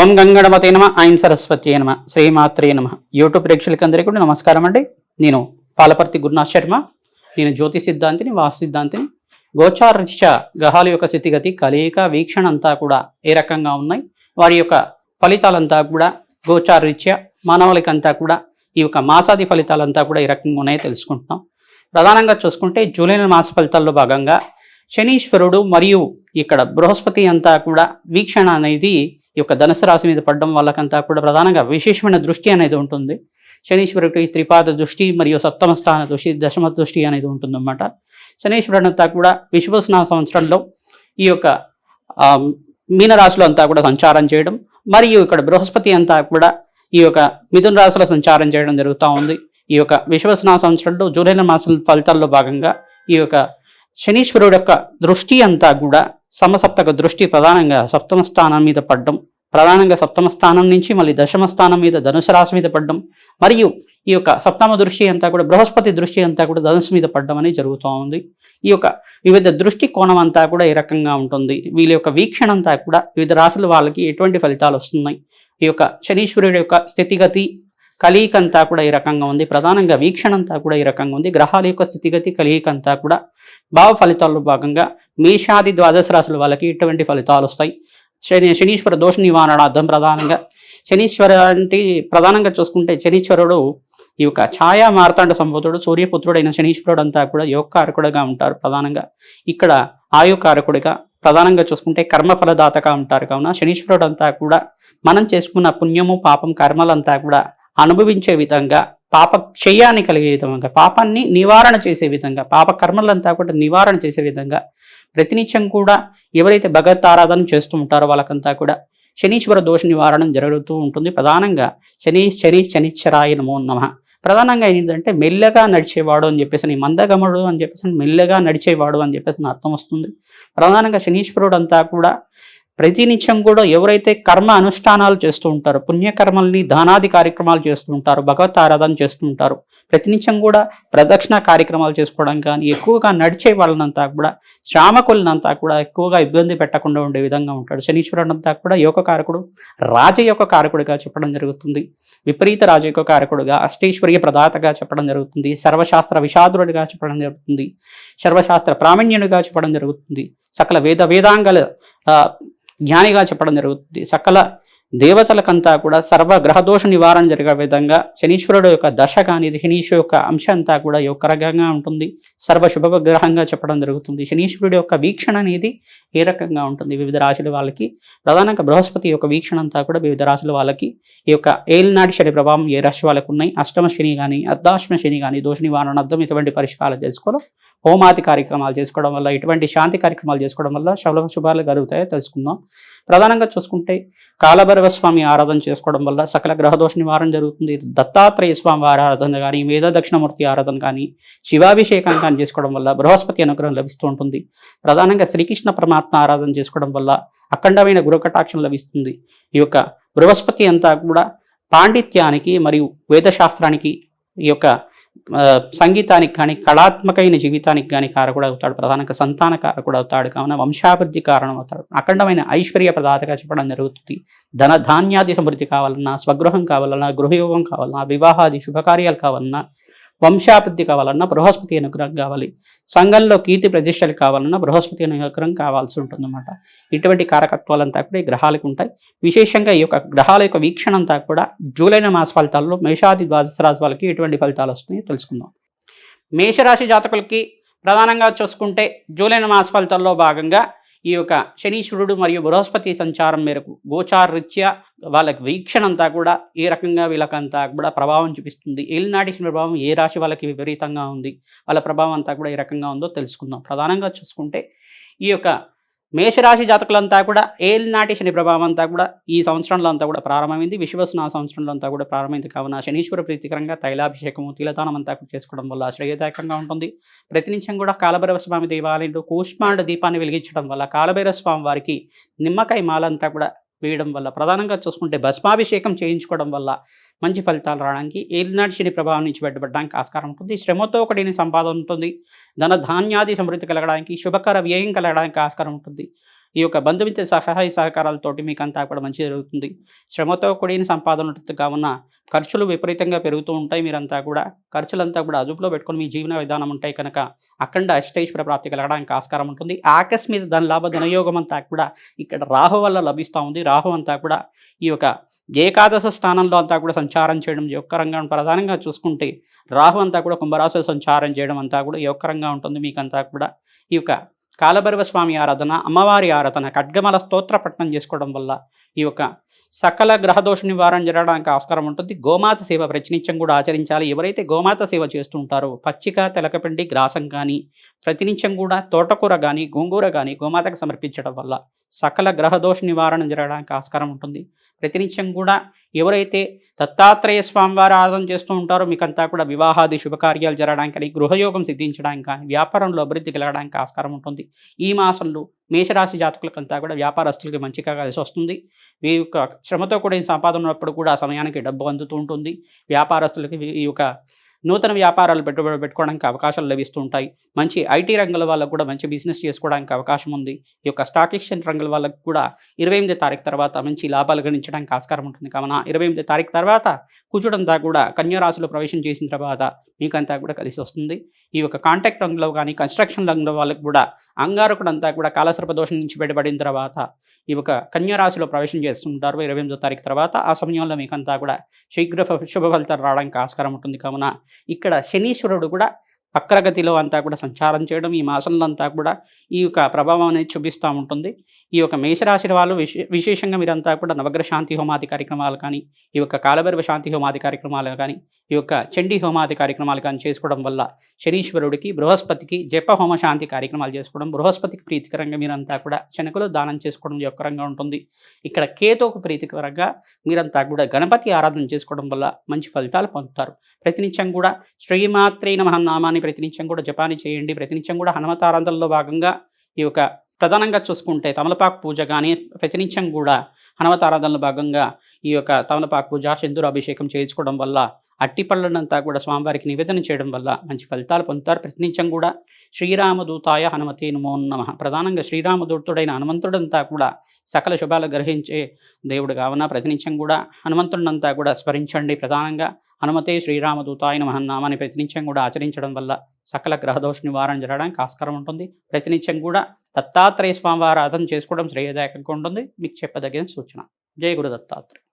ఓం గంగణమతే నమ ఐం సరస్వతి నమ శ్రీమాత్రే నమ. యూట్యూబ్ ప్రేక్షకులందరికీ కూడా నమస్కారం అండి. నేను పాలపర్తి గురునాథ్ శర్మ. నేను జ్యోతి సిద్ధాంతిని వాస్తు సిద్ధాంతిని. గోచారరీత్యా గ్రహాల యొక్క స్థితిగతి కలయిక వీక్షణ అంతా కూడా ఏ రకంగా ఉన్నాయి? వారి యొక్క ఫలితాలంతా కూడా గోచారరీత్యా మానవులకంతా కూడా ఈ యొక్క మాసాది ఫలితాలంతా కూడా ఈ రకంగా ఉన్నాయో తెలుసుకుంటున్నాం. ప్రధానంగా చూసుకుంటే జూలై మాస ఫలితాల్లో భాగంగా శనీశ్వరుడు మరియు ఇక్కడ బృహస్పతి అంతా కూడా వీక్షణ అనేది ఈ యొక్క ధనుసు రాశి మీద పడడం వాళ్ళకంతా కూడా ప్రధానంగా విశేషమైన దృష్టి అనేది ఉంటుంది. శనీశ్వరుడికి త్రిపాద దృష్టి మరియు సప్తమ స్థాన దృష్టి దశమ దృష్టి అనేది ఉంటుందన్నమాట. శనీశ్వరుడు అంతా కూడా విశ్వసన సంవత్సరంలో ఈ యొక్క మీనరాశిలో అంతా కూడా సంచారం చేయడం మరియు ఇక్కడ బృహస్పతి అంతా కూడా ఈ యొక్క మిథున రాశిలో సంచారం చేయడం జరుగుతూ ఉంది. ఈ యొక్క విశ్వసన సంవత్సరంలో జూలై మాసం ఫలితాల్లో భాగంగా ఈ యొక్క శనీశ్వరుడు యొక్క దృష్టి అంతా కూడా సమసప్తక దృష్టి ప్రధానంగా సప్తమ స్థానం మీద పడ్డం. ప్రధానంగా సప్తమ స్థానం నుంచి మళ్ళీ దశమ స్థానం మీద ధనుసు రాశి మీద పడ్డం. మరియు ఈ యొక్క సప్తమ దృష్టి అంతా కూడా బృహస్పతి దృష్టి అంతా కూడా ధనుసు మీద పడ్డం అనేది జరుగుతూ ఉంది. ఈ యొక్క వివిధ దృష్టి కోణం అంతా కూడా ఈ రకంగా ఉంటుంది. వీళ్ళ యొక్క వీక్షణ అంతా కూడా వివిధ రాశుల వాళ్ళకి ఎటువంటి ఫలితాలు వస్తున్నాయి? ఈ యొక్క శనీశ్వరుడు యొక్క స్థితిగతి కలయిక అంతా కూడా ఈ రకంగా ఉంది. ప్రధానంగా వీక్షణ అంతా కూడా ఈ రకంగా ఉంది. గ్రహాల యొక్క స్థితిగతి కలయిక అంతా కూడా భావ ఫలితాల్లో భాగంగా మేషాది ద్వాదశ రాశుల వాళ్ళకి ఇటువంటి ఫలితాలు వస్తాయి. శని శనీశ్వర దోష నివారణార్థం ప్రధానంగా. శనీశ్వర అంటే ప్రధానంగా చూసుకుంటే శనీశ్వరుడు ఈ యొక్క ఛాయా మార్తాండ సంబోధుడు సూర్యపుత్రుడైన శనీశ్వరుడు అంతా కూడా యోగకారకుడుగా ఉంటారు ప్రధానంగా. ఇక్కడ ఆయుకారకుడిగా ప్రధానంగా చూసుకుంటే కర్మఫలదాతగా ఉంటారు. కావున శనీశ్వరుడు అంతా కూడా మనం చేసుకున్న పుణ్యము పాపం కర్మలంతా కూడా అనుభవించే విధంగా పాప క్షయాన్ని కలిగే విధంగా పాపాన్ని నివారణ చేసే విధంగా పాప కర్మలంతా కూడా నివారణ చేసే విధంగా ప్రతినిత్యం కూడా ఎవరైతే భగవత్ ఆరాధన చేస్తూ ఉంటారో వాళ్ళకంతా కూడా శనీశ్వర దోష నివారణ జరుగుతూ ఉంటుంది. ప్రధానంగా శని శని శనిశ్చరాయ నమో నమ. ప్రధానంగా ఏంటంటే మెల్లగా నడిచేవాడు అని చెప్పేసి నీ మందగమడు అని చెప్పేసి మెల్లగా నడిచేవాడు అని చెప్పేసి అర్థం వస్తుంది. ప్రధానంగా శనీశ్వరుడు అంతా కూడా ప్రతినిత్యం కూడా ఎవరైతే కర్మ అనుష్ఠానాలు చేస్తూ ఉంటారో పుణ్యకర్మల్ని దానాది కార్యక్రమాలు చేస్తూ ఉంటారు భగవత్ ఆరాధన చేస్తూ ఉంటారు ప్రతినిత్యం కూడా ప్రదక్షిణ కార్యక్రమాలు చేసుకోవడం కానీ ఎక్కువగా నడిచే వాళ్ళనంతా కూడా శ్రామకులనంతా కూడా ఎక్కువగా ఇబ్బంది పెట్టకుండా ఉండే విధంగా ఉంటాడు. శనీశ్వరుడంతా కూడా యోగ కారకుడు రాజ యొక్క కారకుడిగా చెప్పడం జరుగుతుంది. విపరీత రాజ యొక్క కారకుడుగా అష్టైశ్వర్య ప్రదాతగా చెప్పడం జరుగుతుంది. సర్వశాస్త్ర విషాదురుడిగా చెప్పడం జరుగుతుంది. సర్వశాస్త్ర ప్రామణ్యుడిగా చెప్పడం జరుగుతుంది. సకల వేద వేదాంగల జ్ఞానిగా చెప్పడం జరుగుతుంది. సకల దేవతలకంతా కూడా సర్వ గ్రహదోష నివారణ జరిగే విధంగా శనీశ్వరుడు యొక్క దశ కానీ శనీశ్వరు యొక్క అంశం అంతా కూడా యొక్క రకంగా ఉంటుంది. సర్వ శుభ గ్రహంగా చెప్పడం జరుగుతుంది. శనీశ్వరుడు యొక్క వీక్షణ అనేది ఏ రకంగా ఉంటుంది? వివిధ రాశుల వాళ్ళకి ప్రధానంగా బృహస్పతి యొక్క వీక్షణ అంతా కూడా వివిధ రాశుల వాళ్ళకి ఈ యొక్క ఏలినాటి శని ప్రభావం ఏ రాశి వాళ్ళకు ఉన్నాయి? అష్టమ శని కానీ అర్ధాష్టమ శని కానీ దోష నివారణ అర్థం ఇటువంటి పరిష్కారాలు చేసుకోవడం హోమాది కార్యక్రమాలు చేసుకోవడం వల్ల ఇటువంటి శాంతి కార్యక్రమాలు చేసుకోవడం వల్ల శుభ శుభాలు కలుగుతాయో తెలుసుకుందాం. ప్రధానంగా చూసుకుంటే కాలభైరవ స్వామి ఆరాధన చేసుకోవడం వల్ల సకల గ్రహదోష నివారణ జరుగుతుంది. దత్తాత్రేయ స్వామి వారి ఆరాధన కానీ మేధా దక్షిణమూర్తి ఆరాధన కానీ శివాభిషేకం కానీ చేసుకోవడం వల్ల బృహస్పతి అనుగ్రహం లభిస్తూ ఉంటుంది. ప్రధానంగా శ్రీకృష్ణ పరమాత్మ ఆరాధన చేసుకోవడం వల్ల అఖండమైన గురుకటాక్షం లభిస్తుంది. ఈ యొక్క బృహస్పతి అంతా కూడా పాండిత్యానికి మరియు వేదశాస్త్రానికి ఈ యొక్క సంగీతానికి కానీ కళాత్మకమైన జీవితానికి కానీ కారకుడు అవుతాడు. ప్రధానంగా సంతాన కారకుడు అవుతాడు. కావున వంశాభివృద్ధి కారణం అవుతాడు అఖండమైన ఐశ్వర్య ప్రదాతగా చెప్పడం జరుగుతుంది. ధన ధాన్యాది సమృద్ధి కావాలన్నా స్వగృహం కావాలన్నా గృహయోగం కావాలన్నా వివాహాది శుభకార్యాలు కావాలన్నా వంశాభివృద్ధి కావాలన్నా బృహస్పతి అనుగ్రహం కావాలి. సంఘంలో కీర్తి ప్రతిష్టలు కావాలన్నా బృహస్పతి అనుగ్రహం కావాల్సి ఉంటుందన్నమాట. ఇటువంటి కారకత్వాలంతా కూడా ఈ గ్రహాలకు ఉంటాయి. విశేషంగా ఈ యొక్క గ్రహాల యొక్క వీక్షణ అంతా కూడా జూలై మాస ఫలితాల్లో మేషాది ద్వాదశ రాశి వాళ్ళకి ఎటువంటి ఫలితాలు వస్తున్నాయో తెలుసుకుందాం. మేషరాశి జాతకులకి ప్రధానంగా చూసుకుంటే జూలై మాస ఫలితాల్లో భాగంగా ఈ యొక్క శనీశ్వరుడు మరియు బృహస్పతి సంచారం మేరకు గోచారరీత్యా వాళ్ళకి వీక్షణ అంతా కూడా ఏ రకంగా వీళ్ళకంతా కూడా ప్రభావం చూపిస్తుంది. ఏలినాటి ప్రభావం ఏ రాశి వాళ్ళకి విపరీతంగా ఉంది? వాళ్ళ ప్రభావం అంతా కూడా ఏ రకంగా ఉందో తెలుసుకుందాం. ప్రధానంగా చూసుకుంటే ఈ యొక్క మేషరాశి జాతకులంతా కూడా ఏలినాటి శని ప్రభావం అంతా కూడా ఈ సంవత్సరంలో అంతా కూడా ప్రారంభమైంది. విశ్వసన సంవత్సరంలో అంతా కూడా ప్రారంభమైంది. కావున శనీశ్వర ప్రీతికరంగా తైలాభిషేకము తిలదానం అంతా కూడా చేసుకోవడం వల్ల శ్రేయదాయకంగా ఉంటుంది. ప్రతినిత్యం కూడా కాలభైరవ స్వామి దేవాలయంలో కూష్మాండ దీపాన్ని వెలిగించడం వల్ల కాలభైరవ స్వామి వారికి నిమ్మకాయ మాలంతా కూడా వేయడం వల్ల ప్రధానంగా చూసుకుంటే భస్మాభిషేకం చేయించుకోవడం వల్ల మంచి ఫలితాలు రావడానికి ఏలినాటి శని ప్రభావం నుంచి బయటపడడానికి ఆస్కారం ఉంటుంది. శ్రమతో ఒకటిని సంపాదన ఉంటుంది. ధన ధాన్యాది సమృద్ధి కలగడానికి శుభకర వ్యయం కలగడానికి ఆస్కారం ఉంటుంది. ఈ యొక్క బంధుమిత్ర సహాయ సహకారాలతోటి మీకు అంతా కూడా మంచి జరుగుతుంది. శ్రమతో కూడిన సంపాదన ఉంటుంది. కావున ఖర్చులు విపరీతంగా పెరుగుతూ ఉంటాయి. మీరంతా కూడా ఖర్చులంతా కూడా అదుపులో పెట్టుకుని మీ జీవన విధానం ఉంటాయి కనుక అఖండ అష్టైశ్వర ప్రాప్తి కలగడానికి ఆస్కారం ఉంటుంది. ఆకస్మిక ధన లాభ ధనయోగం అంతా కూడా ఇక్కడ రాహు వల్ల లభిస్తూ ఉంది. రాహు అంతా కూడా ఈ యొక్క ఏకాదశ స్థానంలో అంతా కూడా సంచారం చేయడం యొక్కరంగా ప్రధానంగా చూసుకుంటే రాహు అంతా కూడా కుంభరాశి సంచారం చేయడం అంతా కూడా యొక్కరంగా ఉంటుంది. మీకంతా కూడా ఈ యొక్క కాలభైరవ స్వామి ఆరాధన అమ్మవారి ఆరాధన ఖడ్గమల స్తోత్ర పట్టణం చేసుకోవడం వల్ల ఈ యొక్క సకల గ్రహదోష నివారణ జరగడానికి ఆస్కారం ఉంటుంది. గోమాత సేవ ప్రతినిత్యం కూడా ఆచరించాలి. ఎవరైతే గోమాత సేవ చేస్తూ ఉంటారో పచ్చిక తెలకపిండి గ్రాసం కానీ ప్రతినిత్యం కూడా తోటకూర కానీ గోంగూర కానీ గోమాతకు సమర్పించడం వల్ల సకల గ్రహదోష నివారణ జరగడానికి ఆస్కారం ఉంటుంది. ప్రతినిత్యం కూడా ఎవరైతే దత్తాత్రేయ స్వామివారి ఆరాధన చేస్తూ ఉంటారో మీకంతా కూడా వివాహాది శుభకార్యాలు జరగడానికి కానీ గృహయోగం సిద్ధించడానికి కానీ వ్యాపారంలో అభివృద్ధి కలగడానికి ఆస్కారం ఉంటుంది. ఈ మాసంలో మేషరాశి జాతకులకంతా కూడా వ్యాపారస్తులకి మంచిగా కలిసి వస్తుంది. ఈ యొక్క శ్రమతో కూడిన సంపాదన ఉన్నప్పుడు కూడా ఆ సమయానికి డబ్బు అందుతూ ఉంటుంది. వ్యాపారస్తులకి ఈ యొక్క నూతన వ్యాపారాలు పెట్టుబడి పెట్టుకోవడానికి అవకాశాలు లభిస్తూ ఉంటాయి. మంచి ఐటీ రంగుల వాళ్ళకు కూడా మంచి బిజినెస్ చేసుకోవడానికి అవకాశం ఉంది. ఈ యొక్క స్టాక్ ఎక్స్చేంజ్ రంగుల వాళ్ళకు కూడా ఇరవై ఎనిమిది తారీఖు తర్వాత మంచి లాభాలు గణించడానికి ఆస్కారం ఉంటుంది. కావున ఇరవై ఎనిమిది తారీఖు తర్వాత కుజుడంతా కూడా కన్యారాశిలో ప్రవేశం చేసిన తర్వాత మీకంతా కూడా కలిసి వస్తుంది. ఈ యొక్క కాంటాక్ట్ రంగులో కానీ కన్స్ట్రక్షన్ రంగుల వాళ్ళకు కూడా అంగారకుడంతా కూడా కాలసర్ప దోషం నుంచి బయటపడిన తర్వాత ఈ యొక్క కన్యారాశిలో ప్రవేశం చేస్తుంటారు. ఇరవై ఎనిమిదో తారీఖు తర్వాత ఆ సమయంలో మీకంతా కూడా శీఘ్ర శుభ ఫలితాలు రావడానికి ఆస్కారం ఉంటుంది. కావున ఇక్కడ శనీశ్వరుడు కూడా వక్రగతిలో అంతా కూడా సంచారం చేయడం ఈ మాసంలో అంతా కూడా ఈ యొక్క ప్రభావం అనేది చూపిస్తూ ఉంటుంది. ఈ యొక్క మేషరాశి వాళ్ళు విశే విశేషంగా మీరంతా కూడా నవగ్రహ శాంతి హోమాది కార్యక్రమాలు కానీ ఈ యొక్క కాలభైరవ శాంతి హోమాది కార్యక్రమాలు కానీ ఈ యొక్క చండీ హోమాది కార్యక్రమాలు కానీ చేసుకోవడం వల్ల శనీశ్వరుడికి బృహస్పతికి జప హోమ శాంతి కార్యక్రమాలు చేసుకోవడం బృహస్పతికి ప్రీతికరంగా మీరంతా కూడా శనకులు దానం చేసుకోవడం యొక్కరంగా ఉంటుంది. ఇక్కడ కేతుకు ప్రీతికరంగా మీరంతా కూడా గణపతి ఆరాధన చేసుకోవడం వల్ల మంచి ఫలితాలు పొందుతారు. ప్రతినిత్యం కూడా శ్రీమాత్రే నమః నామాన్ని ప్రతినిత్యం కూడా జపాని చేయండి. ప్రతినిత్యం కూడా హనుమతారాధనలో భాగంగా ఈ యొక్క ప్రధానంగా చూసుకుంటే తమలపాకు పూజ కానీ ప్రతినిత్యం కూడా హనుమతారాధనలో భాగంగా ఈ యొక్క తమలపాకు పూజ సింధూర అభిషేకం చేయించుకోవడం వల్ల అట్టి పళ్ళనంతా కూడా స్వామివారికి నివేదన చేయడం వల్ల మంచి ఫలితాలు పొందుతారు. ప్రతినిత్యం కూడా శ్రీరామదూతాయ హనుమతే నమో నమ. ప్రధానంగా శ్రీరామదూతుడైన హనుమంతుడంతా కూడా సకల శుభాలు గ్రహించే దేవుడు కావున ప్రతినిత్యం కూడా హనుమంతుడినంతా కూడా స్మరించండి. ప్రధానంగా హనుమతే శ్రీరామదూతాయ మహన్నామాన్ని ప్రతినిత్యం కూడా ఆచరించడం వల్ల సకల గ్రహదోష నివారణ జరగడానికి ఆస్కారం ఉంటుంది. ప్రతినిత్యం కూడా దత్తాత్రేయ స్వామివారి ఆరాధన చేసుకోవడం శ్రేయదాయకంగా ఉంటుంది. మీకు చెప్పదగిన సూచన. జయ గురు దత్తాత్రేయ.